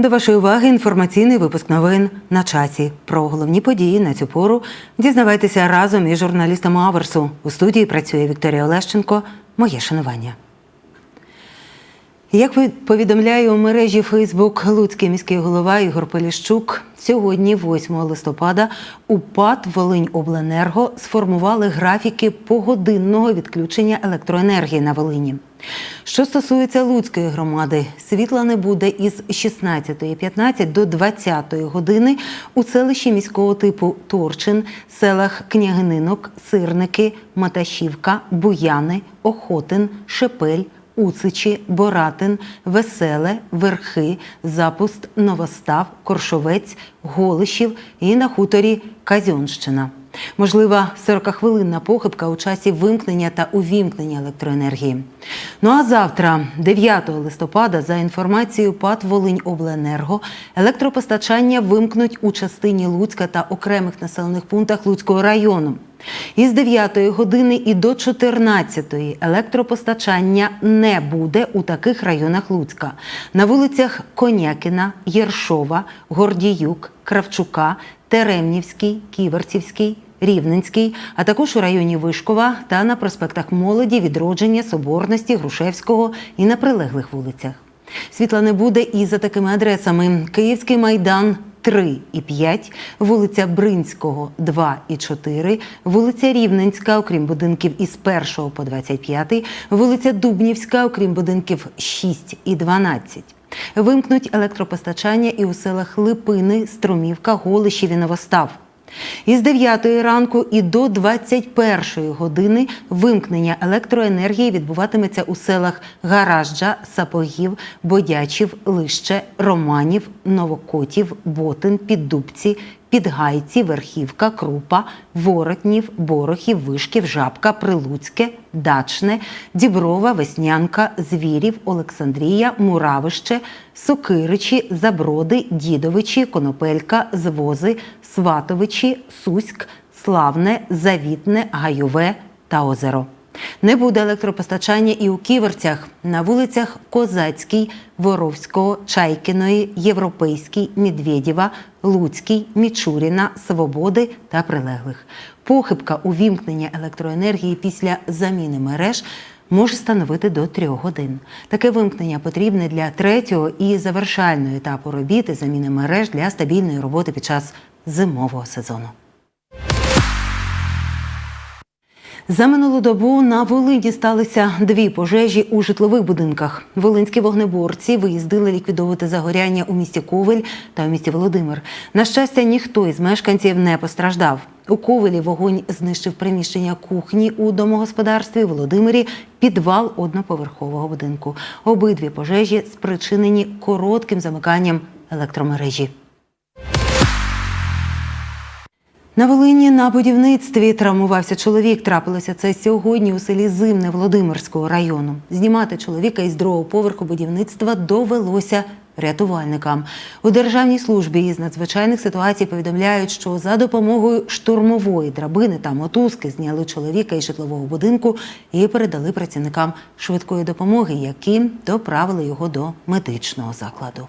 До вашої уваги інформаційний випуск новин на часі. Про головні події на цю пору дізнавайтеся разом із журналістами Аверсу. У студії працює Вікторія Олещенко. Моє шанування. Як повідомляє у мережі Фейсбук Луцький міський голова Ігор Поліщук, сьогодні, 8 листопада, у ПАД Волиньобленерго сформували графіки погодинного відключення електроенергії на Волині. Що стосується Луцької громади, світла не буде із 16.15 до 20 години у селищі міського типу Торчин, селах Княгининок, Сирники, Маташівка, Буяни, Охотин, Шепель, Уцичі, Боратин, Веселе, Верхи, Запуст, Новостав, Коршовець, Голишів і на хуторі Казьонщина. Можлива 40-хвилинна похибка у часі вимкнення та увімкнення електроенергії. Ну а завтра, 9 листопада, за інформацією ПАТ Волиньобленерго, електропостачання вимкнуть у частині Луцька та окремих населених пунктах Луцького району. Із 9 години і до 14 електропостачання не буде у таких районах Луцька. На вулицях Конякіна, Єршова, Гордіюк, Кравчука, Теремнівський, Ківерцівський, Рівненський, а також у районі Вишкова та на проспектах Молоді, Відродження, Соборності, Грушевського і на прилеглих вулицях. Світла не буде і за такими адресами: Київський майдан 3 і 5, вулиця Бринського 2 і 4, вулиця Рівненська, окрім будинків із 1 по 25, вулиця Дубнівська, окрім будинків 6 і 12. Вимкнуть електропостачання і у селах Липини, Струмівка, Голишів і Новостав. Із 9 ранку і до 21 години вимкнення електроенергії відбуватиметься у селах Гаражджа, Сапогів, Бодячів, Лище, Романів, Новокотів, Ботин, Піддубці, Підгайці, Верхівка, Крупа, Воротнів, Борохів, Вишків, Жабка, Прилуцьке, Дачне, Діброва, Веснянка, Звірів, Олександрія, Муравище, Сокиричі, Заброди, Дідовичі, Конопелька, Звози, Сватовичі, Суськ, Славне, Завітне, Гайове та Озеро. Не буде електропостачання і у Ківерцях на вулицях Козацькій, Воровського, Чайкіної, Європейській, Медведєва, Луцькій, Мічуріна, Свободи та прилеглих. Похибка у вімкнення електроенергії після заміни мереж може становити до трьох годин. Таке вимкнення потрібне для третього і завершального етапу робіт заміни мереж для стабільної роботи під час зимового сезону. За минулу добу на Волині сталися дві пожежі у житлових будинках. Волинські вогнеборці виїздили ліквідовувати загоряння у місті Ковель та у місті Володимир. На щастя, ніхто із мешканців не постраждав. У Ковелі вогонь знищив приміщення кухні у домогосподарстві. Володимирі підвал одноповерхового будинку. Обидві пожежі спричинені коротким замиканням електромережі. На Волині на будівництві травмувався чоловік. Трапилося це сьогодні у селі Зимне Володимирського району. Знімати чоловіка із другого поверху будівництва довелося рятувальникам. У державній службі із надзвичайних ситуацій повідомляють, що за допомогою штурмової драбини та мотузки зняли чоловіка із житлового будинку і передали працівникам швидкої допомоги, які доправили його до медичного закладу.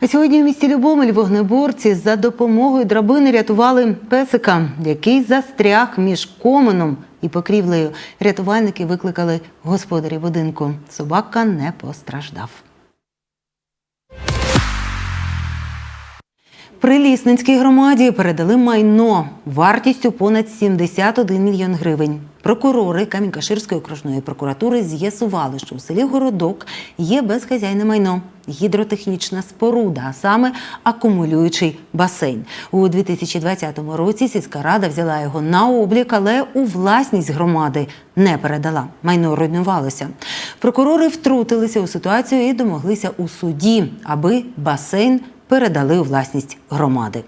А сьогодні у місті Любомель вогнеборці за допомогою драбини рятували песика, який застряг між комином і покрівлею. Рятувальники викликали господарів будинку. Собака не постраждав. Прилісненській громаді передали майно вартістю понад 71 мільйон гривень. Прокурори Камінь-Каширської окружної прокуратури з'ясували, що у селі Городок є безхазяйне майно, гідротехнічна споруда, а саме акумулюючий басейн. У 2020 році сільська рада взяла його на облік, але у власність громади не передала. Майно руйнувалося. Прокурори втрутилися у ситуацію і домоглися у суді, аби басейн передали у власність громади.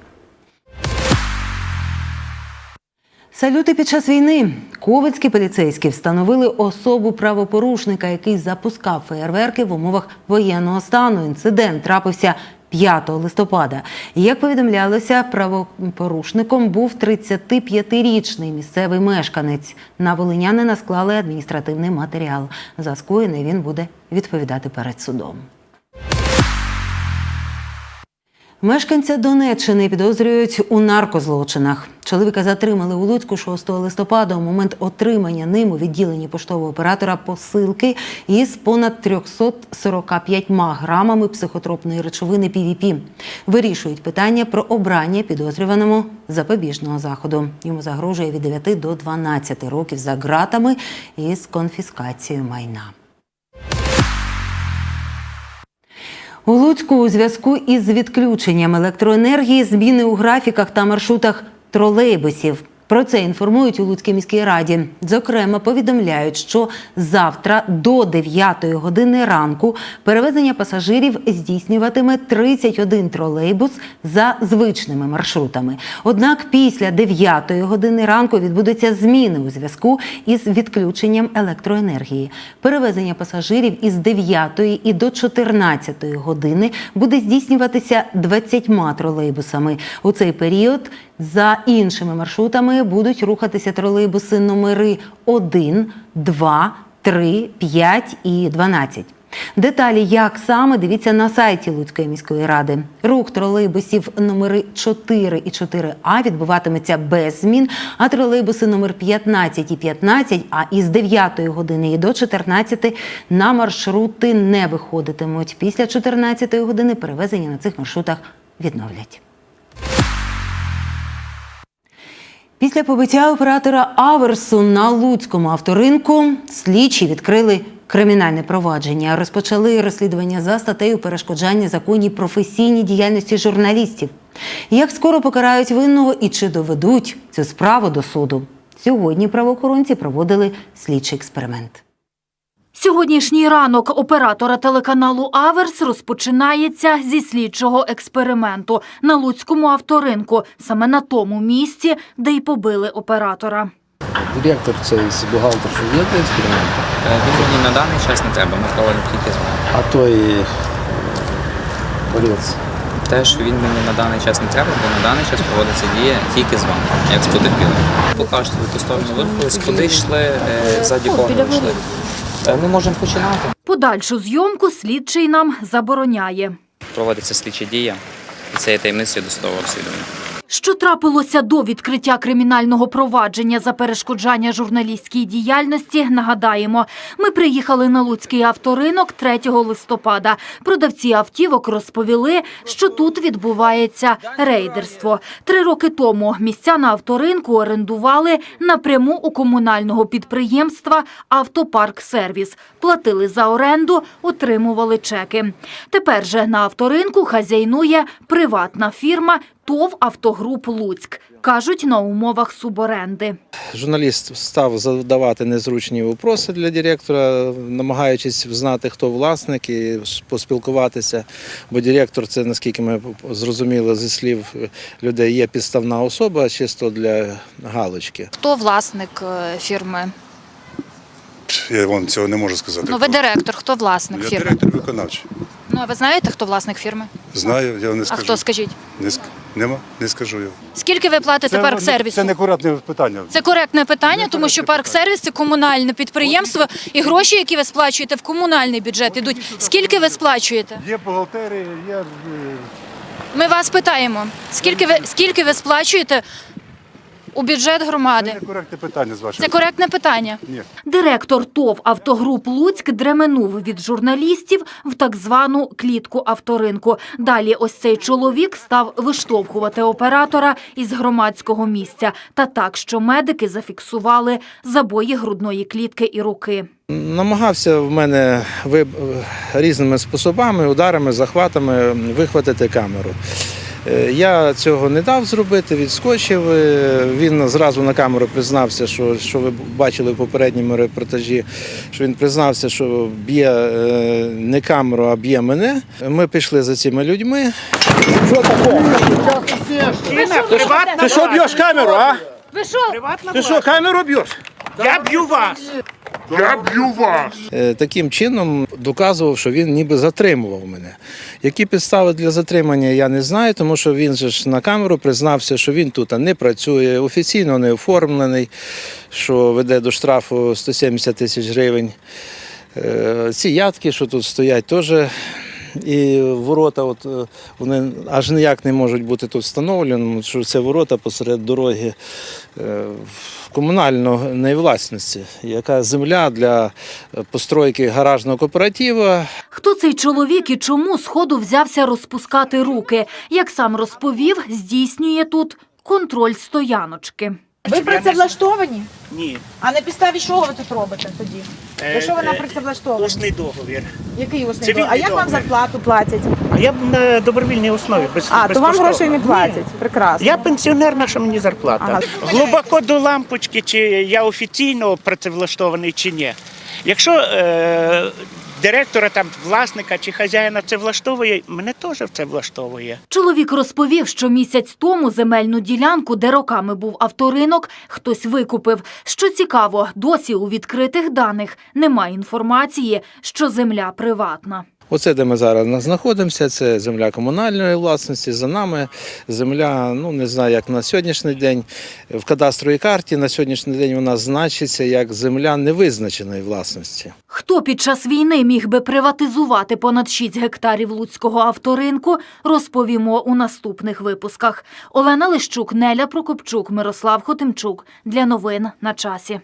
Салюти під час війни. Ковицькі поліцейські встановили особу правопорушника, який запускав феєрверки в умовах воєнного стану. Інцидент трапився 5 листопада. Як повідомлялося, правопорушником був 35-річний місцевий мешканець. На волинянина склали адміністративний матеріал. За скоєне він буде відповідати перед судом. Мешканця Донеччини підозрюють у наркозлочинах. Чоловіка затримали у Луцьку 6 листопада у момент отримання ним у відділенні поштового оператора посилки із понад 345 грамами психотропної речовини ПВП. Вирішують питання про обрання підозрюваному запобіжного заходу. Йому загрожує від 9 до 12 років за ґратами із конфіскацією майна. У Луцьку у зв'язку із відключенням електроенергії зміни у графіках та маршрутах тролейбусів. Про це інформують у Луцькій міській раді. Зокрема, повідомляють, що завтра до 9 години ранку перевезення пасажирів здійснюватиме 31 тролейбус за звичними маршрутами. Однак після 9 години ранку відбудуться зміни у зв'язку із відключенням електроенергії. Перевезення пасажирів із 9 і до 14 години буде здійснюватися 20 тролейбусами. У цей період за іншими маршрутами будуть рухатися тролейбуси номери 1, 2, 3, 5 і 12. Деталі, як саме, дивіться на сайті Луцької міської ради. Рух тролейбусів номери 4 і 4А відбуватиметься без змін, а тролейбуси номер 15 і 15, а із 9 години і до 14 на маршрути не виходитимуть. Після 14 години перевезення на цих маршрутах відновлять. Після побиття оператора Аверсу на Луцькому авторинку слідчі відкрили кримінальне провадження. Розпочали розслідування за статтею перешкоджання законній професійній діяльності журналістів. Як скоро покарають винного і чи доведуть цю справу до суду? Сьогодні правоохоронці проводили слідчий експеримент. Сьогоднішній ранок оператора телеканалу Аверс розпочинається зі слідчого експерименту на Луцькому авторинку, саме на тому місці, де й побили оператора. Директор цей бухгалтер, що є для експерименту, Е, Він мені на даний час не треба, ми проводимо тільки з вами. а той е, борець. Те, що він мені на даний час не треба, бо на даний час проводиться дія тільки з вами, як з потерпілим. Покажете, ви ту сторону виходили, куди йшли, е, ззаді кого йшли. Е, Ми можемо починати. Подальшу зйомку слідчий нам забороняє. Проводиться слідча дія, і це є таємницею досудового розслідування. Що трапилося до відкриття кримінального провадження за перешкоджання журналістській діяльності, нагадаємо. Ми приїхали на Луцький авторинок 3 листопада. Продавці автівок розповіли, що тут відбувається рейдерство. Три роки тому місця на авторинку орендували напряму у комунального підприємства «Автопарк Сервіс». Платили за оренду, отримували чеки. Тепер же на авторинку хазяйнує приватна фірма ТОВ «Автогруп Луцьк». Кажуть, на умовах суборенди. Журналіст став задавати незручні вопроси для директора, намагаючись знати, хто власник і поспілкуватися. Бо директор це, наскільки ми зрозуміли зі слів людей, є підставна особа, чисто для галочки. Хто власник е, фірми? Я вам цього не можу сказати. Ну, ви директор, хто власник Я фірми? директор виконавчий. Ну, а ви знаєте, хто власник фірми? Знаю, я не А хто скажіть? Не, ск- Нема? Не скажу я. Скільки ви платите парк сервісу? Це некоректне питання. Це коректне питання, тому що парк сервіс це комунальне підприємство, і гроші, які ви сплачуєте в комунальний бюджет, ідуть. Скільки ви сплачуєте? Є бухгалтерія, є... Ми вас питаємо. Скільки ви скільки ви сплачуєте у бюджет громади? некоректне питання з вашого. Це коректне питання. Ні. Директор ТОВ «Автогруп Луцьк» дременув від журналістів в так звану клітку авторинку. Далі ось цей чоловік став виштовхувати оператора із громадського місця. Та так, що медики зафіксували забої грудної клітки і руки. Намагався в мене ви- різними способами, ударами, захватами вихватити камеру. Е, Я цього не дав зробити, відскочив. Е, Він зразу на камеру признався, що, що ви бачили в попередньому репортажі, що він признався, що б'є е, не камеру, а б'є мене. Ми пішли за цими людьми. Ти що б'єш камеру, а? Ви що? Ти що камеру б'єш? Я б'ю вас. Я б'ю вас. Е, Таким чином доказував, що він ніби затримував мене. Які підстави для затримання, я не знаю, тому що він же ж на камеру признався, що він тут не працює, офіційно не оформлений, що веде до штрафу 170 тисяч гривень. Е, Ці ядки, що тут стоять, теж. І ворота, от е, вони аж ніяк не можуть бути тут встановлені, що це ворота посеред дороги е, комунальної власності, яка земля для постройки гаражного кооперативу. Хто цей чоловік і чому сходу взявся розпускати руки? Як сам розповів, здійснює тут контроль стояночки. Ви працевлаштовані? Ні, А на підставі чого ви тут робите тоді? Якщо ви на е, працевлаштовані? усний договір. Який усний договір? А як вам договір. зарплату платять? А я б на добровільній основі без А, то вам безкоштовно. грошей не платять. Прекрасно. Я пенсіонер, наша мені зарплата. Ага. Глибоко до лампочки, чи я офіційно працевлаштований, чи ні. Якщо е, директора, там, власника чи хазяїна це влаштовує, мене теж це влаштовує. Чоловік розповів, що місяць тому земельну ділянку, де роками був авторинок, хтось викупив. Що цікаво, досі у відкритих даних немає інформації, що земля приватна. Оце, де ми зараз знаходимося, це земля комунальної власності. За нами земля, ну не знаю, як на сьогоднішній день в кадастровій карті на сьогоднішній день вона значиться як земля невизначеної власності. Хто під час війни міг би приватизувати понад 6 гектарів луцького авторинку, розповімо у наступних випусках. Олена Лищук, Неля Прокопчук, Мирослав Хотимчук. Для новин на часі.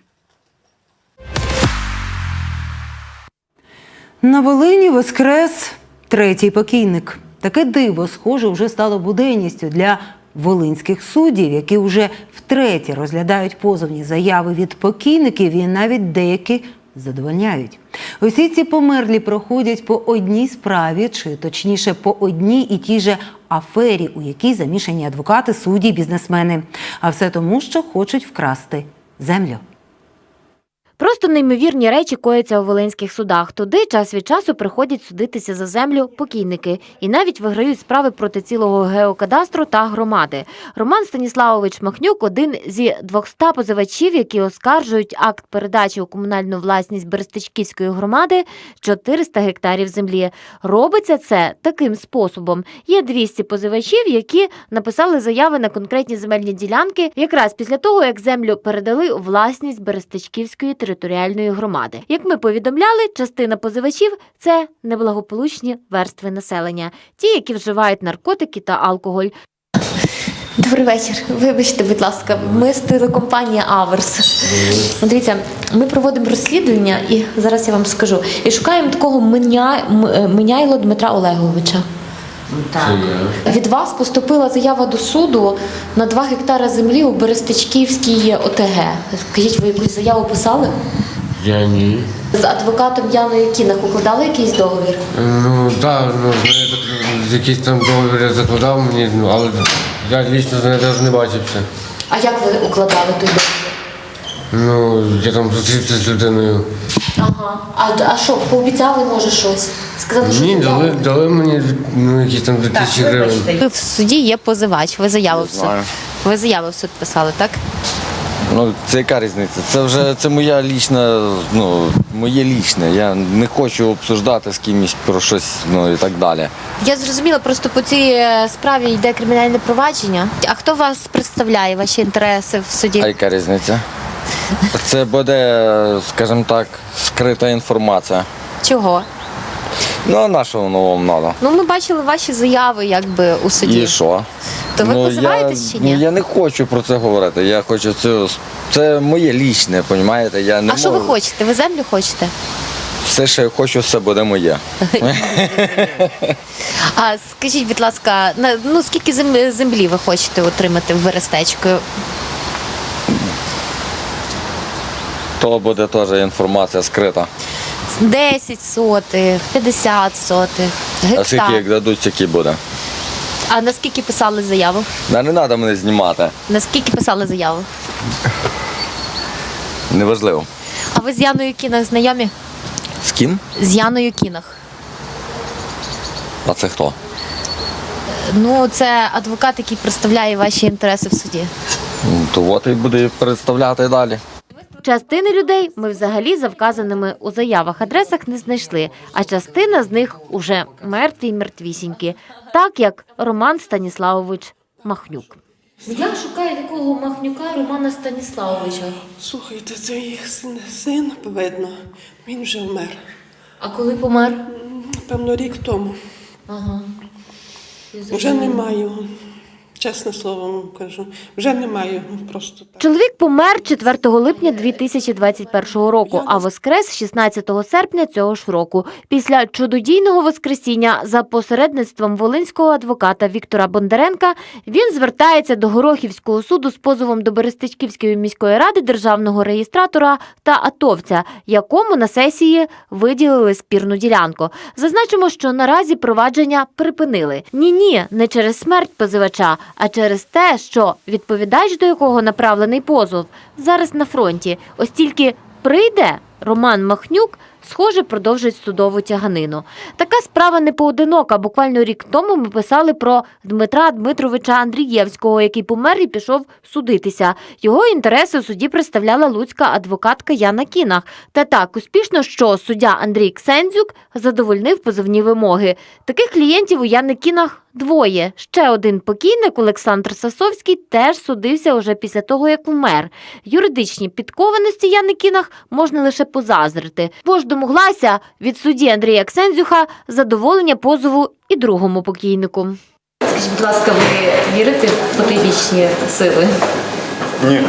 На Волині воскрес третій покійник. Таке диво, схоже, вже стало буденністю для волинських суддів, які вже втретє розглядають позовні заяви від покійників і навіть деякі задовольняють. Усі ці померлі проходять по одній справі, чи точніше по одній і тій же афері, у якій замішані адвокати, судді, бізнесмени. А все тому, що хочуть вкрасти землю. Просто неймовірні речі кояться у волинських судах. Туди час від часу приходять судитися за землю покійники і навіть виграють справи проти цілого геокадастру та громади. Роман Станіславович Махнюк один зі 200 позивачів, які оскаржують акт передачі у комунальну власність Берестичківської громади 400 гектарів землі. Робиться це таким способом. Є 200 позивачів, які написали заяви на конкретні земельні ділянки, якраз після того, як землю передали у власність Берестичківської територіальної громади. Як ми повідомляли, частина позивачів це неблагополучні верстви населення, ті, які вживають наркотики та алкоголь. Добрий вечір. Вибачте, будь ласка, ми з телекомпанії Аверс. Дивіться, ми проводимо розслідування, і зараз я вам скажу. І шукаємо такого Миня... М- е, Миняйло Дмитра Олеговича. Від вас поступила заява до суду на 2 гектари землі у Берестичківській ОТГ. Скажіть, ви якусь заяву писали? Я ні. З адвокатом Яною Кінах укладали якийсь договір? Ну так, ну, з якийсь там договір я закладав мені, ну, але я лічно з нею навіть не бачився. А як ви укладали той договір? Ну, я там зустрівся з людиною. Ага. А, а що, пообіцяли, може, щось? Сказали, що Ні, дали, дали мені ну, якісь там 2000 гривень. Ви в суді є позивач, ви заяву в суд. Ви заяву в суд писали, так? Ну, це яка різниця? Це вже це моя лічна, ну, моє лічне. Я не хочу обсуждати з кимось про щось, ну і так далі. Я зрозуміла, просто по цій е, справі йде кримінальне провадження. А хто вас представляє, ваші інтереси в суді? А яка різниця? Це буде, скажімо так, скрита інформація. Чого? Ну, а на що воно вам треба? Ну, ми бачили ваші заяви якби у суді. І що? То ви ну, позиваєтесь чи ні? Ну, я не хочу про це говорити. Я хочу це. Це моє лічне, розумієте? Я не а що ви можу. хочете? Ви землю хочете? Все, що я хочу, все буде моє. А скажіть, будь ласка, на ну скільки зем- землі ви хочете отримати в Берестечку? То буде теж інформація скрита. 10 сотих, 50 сотих, А скільки як дадуть, стільки буде. А наскільки писали заяву? Да, не треба мене знімати. Наскільки писали заяву? Неважливо. А ви з Яною Кінах знайомі? З ким? З Яною Кінах. А це хто? Ну, це адвокат, який представляє ваші інтереси в суді. Ну, То от і буде представляти далі. Частини людей ми взагалі за вказаними у заявах адресах не знайшли, а частина з них уже мертві й мертвісінькі, так як Роман Станіславович Махнюк. Як шукає такого Махнюка Романа Станіславовича? Слухайте, це їх син, син, видно. Він вже вмер. А коли помер? Певно, рік тому. Ага. Вже немає його. Чесне слово вам кажу. Вже немає просто так. Чоловік помер 4 липня 2021 року, а воскрес 16 серпня цього ж року. Після чудодійного воскресіння за посередництвом волинського адвоката Віктора Бондаренка він звертається до Горохівського суду з позовом до Берестичківської міської ради державного реєстратора та атовця, якому на сесії виділили спірну ділянку. Зазначимо, що наразі провадження припинили. Ні, ні, не через смерть позивача, а через те, що відповідач, до якого направлений позов, зараз на фронті. Ось тільки прийде Роман Махнюк. Схоже, продовжить судову тяганину. Така справа не поодинока. Буквально рік тому ми писали про Дмитра Дмитровича Андрієвського, який помер і пішов судитися. Його інтереси у суді представляла луцька адвокатка Яна Кінах. Та так успішно, що суддя Андрій Ксензюк задовольнив позовні вимоги. Таких клієнтів у Яни Кінах двоє. Ще один покійник Олександр Сасовський теж судився уже після того, як вмер. Юридичні підкованості Яни Кінах можна лише позазрити, бо ж домоглася від судді Андрія Ксензюха задоволення позову і другому покійнику. Скажіть, будь ласка, ви вірите в потойбічні сили? Ні.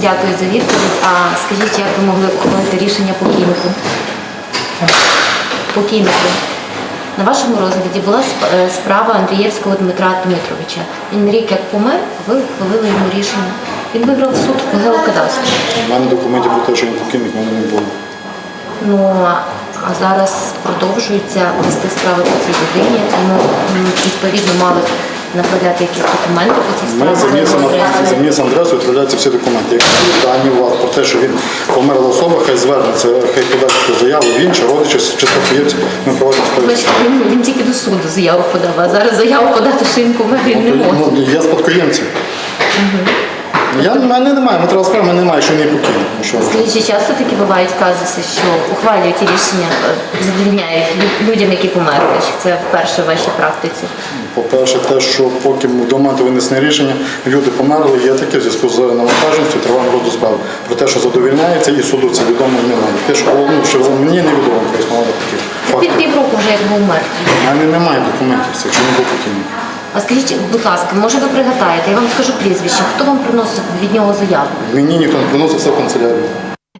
Дякую за відповідь. А скажіть, як ви могли ухвалити рішення покійнику? Покійнику. На вашому розгляді була е, справа Андрієвського Дмитра Дмитровича. Він рік як помер, ви ухвалили йому рішення. Він виграв суд по геокадастру. У мене документів про те, що він покійник, в мене не було. Ну а- зараз продовжується вести справи по цій людині. Тому м, відповідно мали направляти якісь документи по цій справі. за місцем, за місцем адресою відправляються всі документи. Якщо дані у вас про те, що він померла особа, хай звернеться, хай подасть цю заяву, він чи родичі, чи спадкоємці, ми проводимо. Бачите, він, він тільки до суду заяву подав, а зараз заяву подати, що він помер, він не може. Ну, я спадкоємці. Я, в мене немає, матеріал справи, в мене немає, що є покійний. Ну? Скажіть, часто такі бувають казуси, що ухвалюють ті рішення, е, задовільняють людям, які померли? Чи це вперше в вашій практиці? По-перше, те, що поки до моменту винесення рішення люди померли, є таке в зв'язку з навантаженістю, тривалим розгляду справи. Про те, що задовільняється, і суду це відомо немає. Те, що, ну, що мені невідомо про існування таких Під півроку вже як був мертвий. У мене немає документів, якщо не був покійний. А скажіть, будь ласка, може ви пригадаєте, я вам скажу прізвище, хто вам приносив від нього заяву? Мені ніхто не приносив все в канцелярію.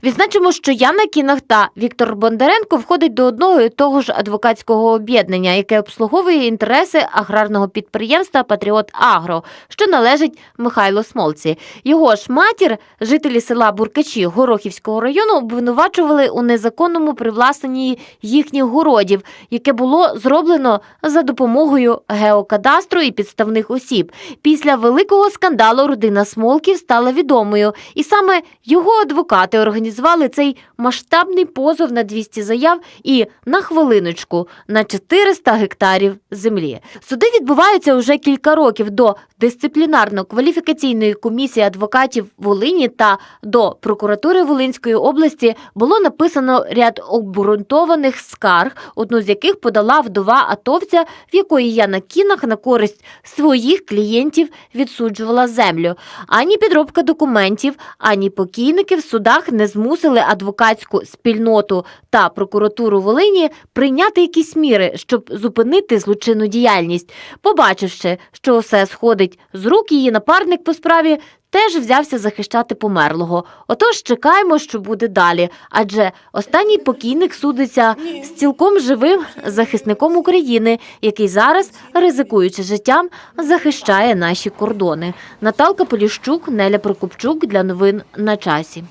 Відзначимо, що Яна Кінах та Віктор Бондаренко входить до одного і того ж адвокатського об'єднання, яке обслуговує інтереси аграрного підприємства Патріот Агро, що належить Михайло Смолці. Його ж матір, жителі села Буркачі Горохівського району, обвинувачували у незаконному привласненні їхніх городів, яке було зроблено за допомогою геокадастру і підставних осіб. Після великого скандалу родина Смолків стала відомою, і саме його адвокати організували цей масштабний позов на 200 заяв і на хвилиночку на 400 гектарів землі. Суди відбуваються уже кілька років до дисциплінарно-кваліфікаційної комісії адвокатів Волині та до прокуратури Волинської області було написано ряд обґрунтованих скарг, одну з яких подала вдова атовця, в якої Яна Кінах на користь своїх клієнтів відсуджувала землю. Ані підробка документів, ані покійники в судах не змусили адвокатську спільноту та прокуратуру Волині прийняти якісь міри, щоб зупинити злочинну діяльність. Побачивши, що все сходить з рук, її напарник по справі теж взявся захищати померлого. Отож, чекаємо, що буде далі. Адже останній покійник судиться з цілком живим захисником України, який зараз, ризикуючи життям, захищає наші кордони. Наталка Поліщук, Неля Прокопчук для новин на часі.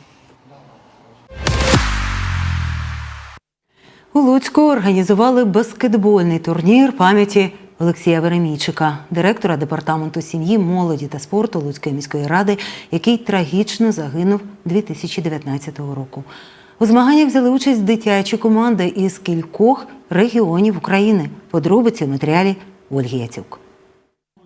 У Луцьку організували баскетбольний турнір пам'яті Олексія Веремійчика, директора департаменту сім'ї, молоді та спорту Луцької міської ради, який трагічно загинув 2019 року. У змаганнях взяли участь дитячі команди із кількох регіонів України. Подробиці в матеріалі Ольги Яцюк.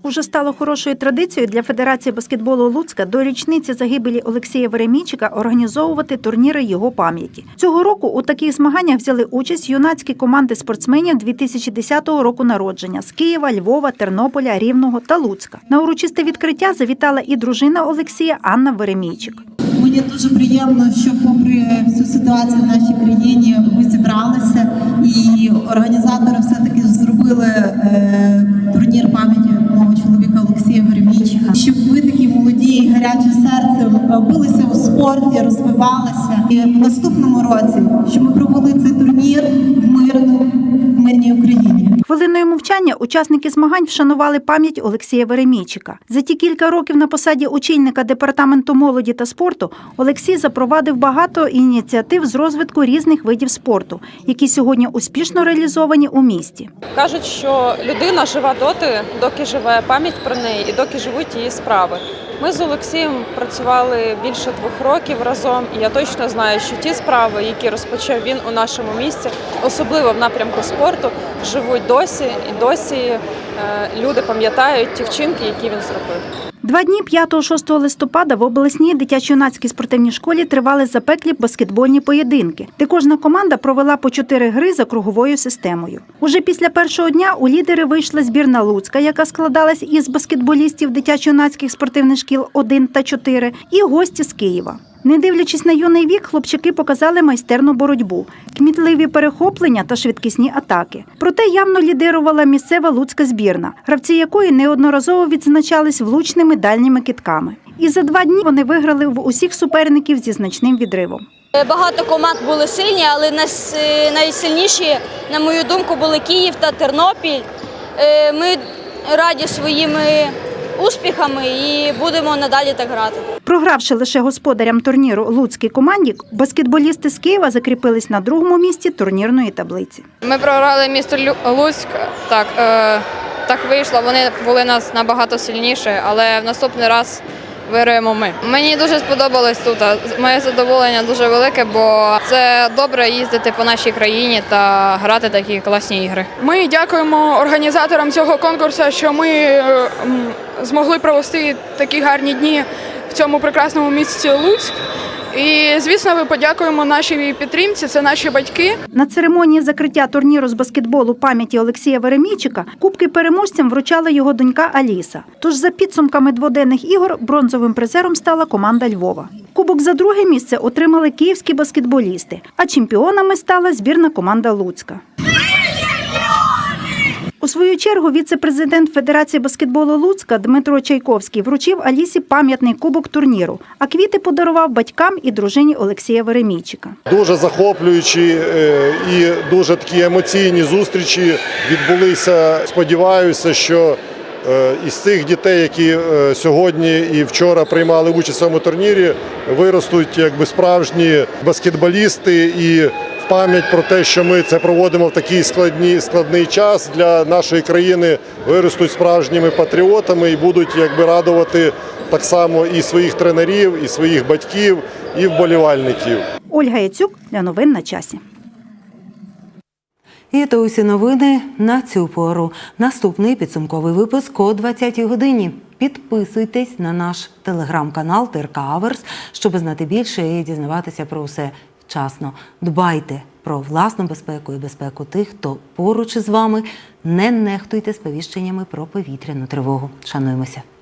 Уже стало хорошою традицією для Федерації баскетболу Луцька до річниці загибелі Олексія Веремійчика організовувати турніри його пам'яті. Цього року у таких змаганнях взяли участь юнацькі команди спортсменів 2010 року народження з Києва, Львова, Тернополя, Рівного та Луцька. На урочисте відкриття завітала і дружина Олексія Анна Веремійчик. Мені дуже приємно, що попри всю ситуацію в нашій країні ви зібралися, і організатори все-таки зробили е, турнір пам'яті мого чоловіка Олексія Веремійчика. Щоб ви такі молоді і гарячі серцем е, билися у спорті, розвивалися. І в наступному році, щоб ми провели цей турнір в мирну, мирній Україні. Хвилиною мовчання учасники змагань вшанували пам'ять Олексія Веремійчика. За ті кілька років на посаді очільника департаменту молоді та спорту Олексій запровадив багато ініціатив з розвитку різних видів спорту, які сьогодні успішно реалізовані у місті. Кажуть, що людина жива доти, доки живе пам'ять про неї і доки живуть її справи. Ми з Олексієм працювали більше двох років разом, і я точно знаю, що ті справи, які розпочав він у нашому місті, особливо в напрямку спорту, живуть досі, і досі е, люди пам'ятають ті вчинки, які він зробив. Два дні 5-6 листопада в обласній дитячо-юнацькій спортивній школі тривали запеклі баскетбольні поєдинки, де кожна команда провела по чотири гри за круговою системою. Уже після першого дня у лідери вийшла збірна Луцька, яка складалась із баскетболістів дитячо-юнацьких спортивних шкіл 1 та 4, і гості з Києва. Не дивлячись на юний вік, хлопчики показали майстерну боротьбу, кмітливі перехоплення та швидкісні атаки. Проте явно лідирувала місцева луцька збірна, гравці якої неодноразово відзначались влучними дальніми китками. І за два дні вони виграли в усіх суперників зі значним відривом. Багато команд були сильні, але е, найсильніші, на мою думку, були Київ та Тернопіль. Е, Ми раді своїми успіхами і будемо надалі так грати. Програвши лише господарям турніру луцькій команді, баскетболісти з Києва закріпились на другому місці турнірної таблиці. Ми програли місто Лю- Луцьк. Так, е, так вийшло. Вони були нас набагато сильніше, але в наступний раз виграємо ми. Мені дуже сподобалось тут. Моє задоволення дуже велике, бо це добре їздити по нашій країні та грати такі класні ігри. Ми дякуємо організаторам цього конкурсу, що ми е, змогли провести такі гарні дні в цьому прекрасному місті Луцьк. І, звісно, ми подякуємо нашій підтримці, це наші батьки. На церемонії закриття турніру з баскетболу пам'яті Олексія Веремійчика кубки переможцям вручала його донька Аліса. Тож за підсумками дводенних ігор бронзовим призером стала команда Львова. Кубок за друге місце отримали київські баскетболісти, а чемпіонами стала збірна команда Луцька. У свою чергу віце-президент Федерації баскетболу Луцька Дмитро Чайковський вручив Алісі пам'ятний кубок турніру, а квіти подарував батькам і дружині Олексія Веремійчика. Дуже захоплюючі е, і дуже такі емоційні зустрічі відбулися. Сподіваюся, що е, із цих дітей, які е, сьогодні і вчора приймали участь в цьому турнірі, виростуть якби справжні баскетболісти і пам'ять про те, що ми це проводимо в такий складні, складний час для нашої країни, виростуть справжніми патріотами і будуть якби радувати так само і своїх тренерів, і своїх батьків, і вболівальників. Ольга Яцюк для новин на часі. І то усі новини на цю пору. Наступний підсумковий випуск о 20-й годині. Підписуйтесь на наш телеграм-канал ТРК Аверс, щоб знати більше і дізнаватися про все вчасно. Дбайте про власну безпеку і безпеку тих, хто поруч із вами. Не нехтуйте сповіщеннями про повітряну тривогу. Шануємося. –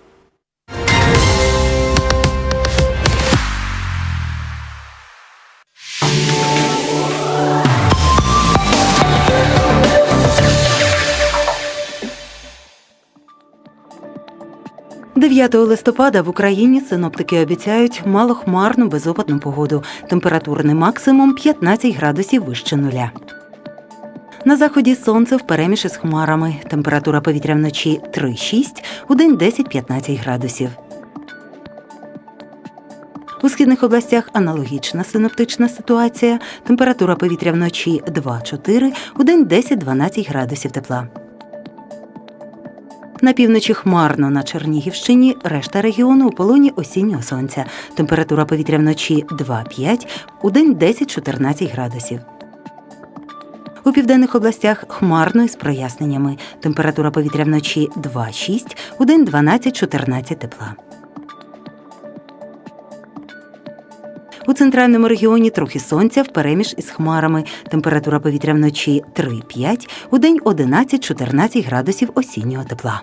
9 листопада в Україні синоптики обіцяють малохмарну безопадну погоду. Температурний максимум 15 градусів вище нуля. На заході сонце впереміж із хмарами. Температура повітря вночі 3-6, у день 10-15 градусів. У східних областях аналогічна синоптична ситуація. Температура повітря вночі 2-4, у день 10-12 градусів тепла. На півночі хмарно на Чернігівщині, решта регіону у полоні осіннього сонця. Температура повітря вночі 2-5, у день 10-14 градусів. У південних областях хмарно із проясненнями. Температура повітря вночі 2-6, у день 12-14 тепла. У центральному регіоні трохи сонця впереміж із хмарами. Температура повітря вночі 3-5, у день 11-14 градусів осіннього тепла.